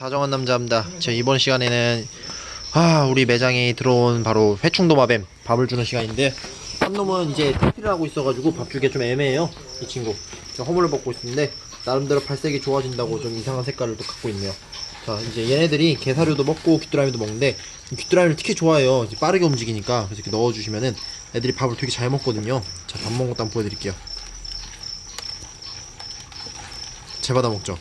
다정한 남자입니다. 제 이번 시간에는 아 우리 매장에 들어온 바로 회충도마뱀 밥을 주는 시간인데 한 놈은 이제 탈피를 하고 있어가지고 밥 주기가 좀 애매해요. 이 친구 저 허물을 벗고 있는데 나름대로 발색이 좋아진다고 좀 이상한 색깔을 또 갖고 있네요. 자 이제 얘네들이 게사료도 먹고 귀뚜라미도 먹는데 이 귀뚜라미를 특히 좋아해요. 이제 빠르게 움직이니까 그래서 이렇게 넣어주시면은 애들이 밥을 되게 잘 먹거든요. 자 밥 먹는 것도 한번 보여드릴게요. 재받아 먹죠.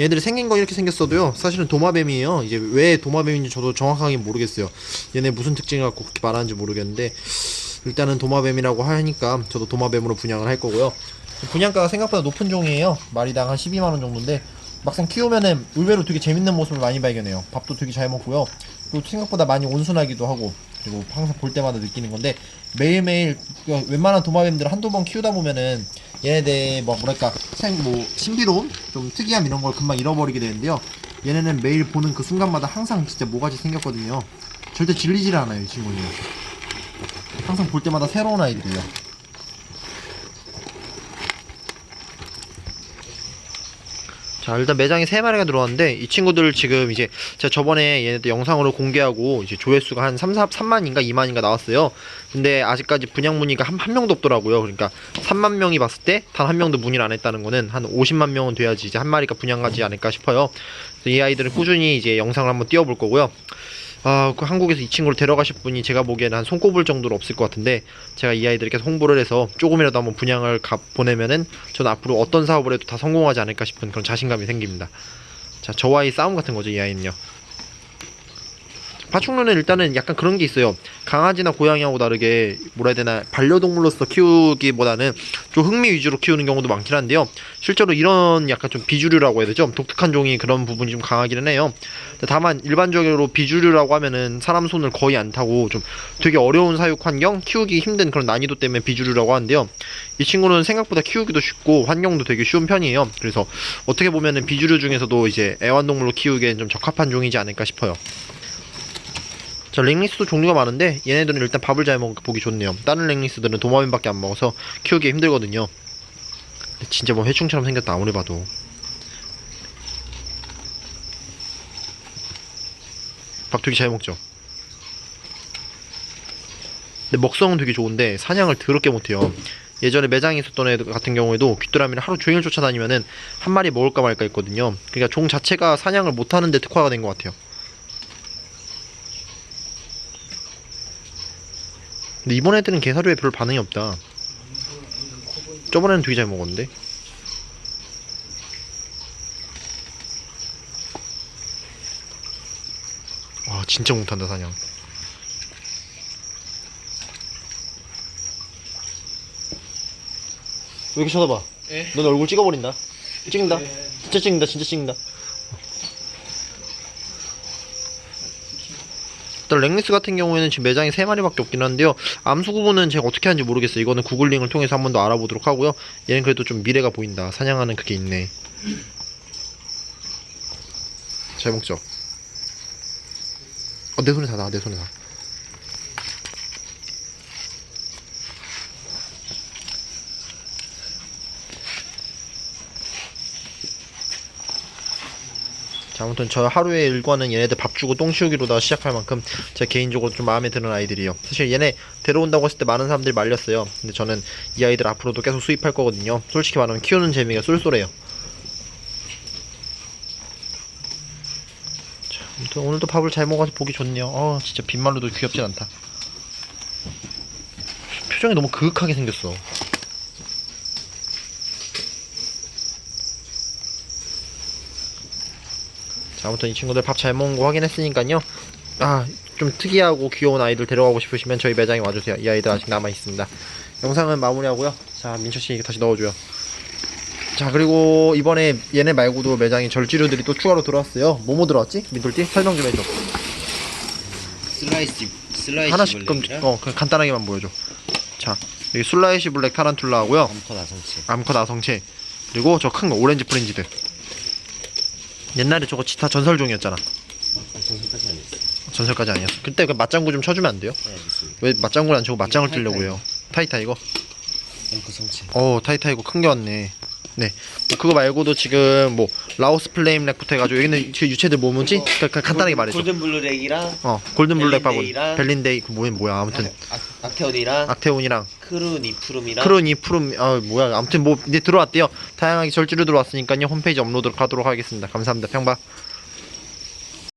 얘들이 생긴 거 이렇게 생겼어도요. 사실은 도마뱀이에요. 이제 왜 도마뱀인지 저도 정확하게 모르겠어요. 얘네 무슨 특징을 갖고 그렇게 말하는지 모르겠는데 일단은 도마뱀이라고 하니까 저도 도마뱀으로 분양을 할 거고요. 분양가가 생각보다 높은 종이에요. 마리당 한 12만원 정도인데 막상 키우면은 의외로 되게 재밌는 모습을 많이 발견해요. 밥도 되게 잘 먹고요. 그리고 생각보다 많이 온순하기도 하고 그리고 항상 볼 때마다 느끼는 건데 매일매일 그 웬만한 도마뱀들을 한두 번 키우다 보면은 얘네들 뭐 뭐랄까 생 뭐 신비로움? 좀 특이함 이런 걸 금방 잃어버리게 되는데요. 얘네는 매일 보는 그 순간마다 항상 진짜 뭐가지 생겼거든요. 절대 질리질 않아요 이 친구는. 항상 볼 때마다 새로운 아이들이에요 자 일단 매장에 세 마리가 들어왔는데 이 친구들 지금 이제 제가 저번에 얘네들 영상으로 공개하고 이제 조회수가 한 3, 4, 3만인가 2만인가 나왔어요. 근데 아직까지 분양 문의가 한, 한 명도 없더라고요. 그러니까 3만 명이 봤을 때 단 한 명도 문의를 안 했다는 거는 한 50만 명은 돼야지 이제 한 마리가 분양하지 않을까 싶어요. 이 아이들은 꾸준히 이제 영상을 한번 띄워볼 거고요 아, 그 한국에서 이 친구를 데려가실 분이 제가 보기에는 한 손꼽을 정도로 없을 것 같은데 제가 이 아이들에게 홍보를 해서 조금이라도 한번 분양을 가, 보내면은 저는 앞으로 어떤 사업을 해도 다 성공하지 않을까 싶은 그런 자신감이 생깁니다. 자, 저와의 싸움 같은 거죠, 이 아이는요. 파충류는 일단은 약간 그런 게 있어요. 강아지나 고양이하고 다르게 뭐라 해야 되나 반려동물로서 키우기보다는 좀 흥미 위주로 키우는 경우도 많긴 한데요. 실제로 이런 약간 좀 비주류라고 해야 되죠. 독특한 종이 그런 부분이 좀 강하기는 해요. 다만 일반적으로 비주류라고 하면은 사람 손을 거의 안 타고 좀 되게 어려운 사육 환경, 키우기 힘든 그런 난이도 때문에 비주류라고 하는데요. 이 친구는 생각보다 키우기도 쉽고 환경도 되게 쉬운 편이에요. 그래서 어떻게 보면은 비주류 중에서도 이제 애완동물로 키우기엔 좀 적합한 종이지 않을까 싶어요. 자, 랭리스도 종류가 많은데 얘네들은 일단 밥을 잘 먹고 보기 좋네요. 다른 랭리스들은 도마뱀밖에 안 먹어서 키우기 힘들거든요. 진짜 뭐 회충처럼 생겼다 아무리 봐도. 밥 되게 잘 먹죠. 근데 먹성은 되게 좋은데 사냥을 더럽게 못해요. 예전에 매장에 있었던 애 같은 경우에도 귀뚜라미를 하루 종일 쫓아다니면은 한 마리 먹을까 말까 했거든요. 그러니까 종 자체가 사냥을 못하는데 특화가 된 것 같아요. 근데 이번 애들은 게사료에 별 반응이 없다. 저번에는 되게 잘 먹었는데. 와 진짜 못한다 사냥. 왜 이렇게 쳐다봐? 예? 넌 얼굴 찍어버린다. 찍는다. 진짜 찍는다. 진짜 찍는다. 일단 랭리스 같은 경우에는 지금 매장에 3마리밖에 없긴 한데요. 암수 구분은 제가 어떻게 하는지 모르겠어요. 이거는 구글링을 통해서 한 번 더 알아보도록 하고요. 얘는 그래도 좀 미래가 보인다. 사냥하는 그게 있네. 잘 먹죠? 어, 내 손에 다 나, 내 손에 다. 자, 아무튼 저 하루의 일과는 얘네들 밥 주고 똥 치우기로다 시작할 만큼 제 개인적으로 좀 마음에 드는 아이들이에요. 사실 얘네 데려온다고 했을 때 많은 사람들이 말렸어요. 근데 저는 이 아이들 앞으로도 계속 수입할 거거든요. 솔직히 말하면 키우는 재미가 쏠쏠해요. 자, 아무튼 오늘도 밥을 잘 먹어서 보기 좋네요. 어, 진짜 빈말로도 귀엽진 않다. 표정이 너무 그윽하게 생겼어. 자, 아무튼 이 친구들 밥 잘 먹은 거 확인했으니까요. 아, 좀 특이하고 귀여운 아이들 데려가고 싶으시면 저희 매장에 와주세요. 이 아이들 아직 남아 있습니다. 영상은 마무리하고요. 자, 민철 씨 다시 넣어줘요. 자, 그리고 이번에 얘네 말고도 매장에 절지류들이 또 추가로 들어왔어요. 뭐뭐 들어왔지? 민돌띠 설명 좀 해줘. 슬라이스 슬라이스 하나씩 좀, 어, 그냥 간단하게만 보여줘. 자, 여기 술라이시 블랙 타란툴라 하고요. 검커 나성치 암컷 아성체 그리고 저 큰 거 오렌지 프린지드. 옛날에 저거 다 전설종이었잖아. 안 했어 전설까지 아니었어. 그때 그 맞장구 좀 쳐주면 안 돼요? 네 알겠습니다 왜 맞장구를 안 치고 맞장을 이거 뜨려고 해요? 타이타 이거? 어 타이타 이거 큰 게 왔네. 뭐 그거 말고도 지금 뭐 라오스 플레임 렉부터 해가지고 여기는 그 유체들 뭐 뭔지 그러니까 간단하게 말해줘. 골든 블루렉이랑 어 골든 블랙 바군, 벨린데이랑 벨린데이 그 뭐야 뭐야 아무튼 아, 아테온이랑 악테온이랑 크루니프룸이랑 푸름 아 뭐야 아무튼 뭐 이제 들어왔대요. 다양하게 절주로 들어왔으니까요 홈페이지 업로드 하도록 하겠습니다. 감사합니다. 평바.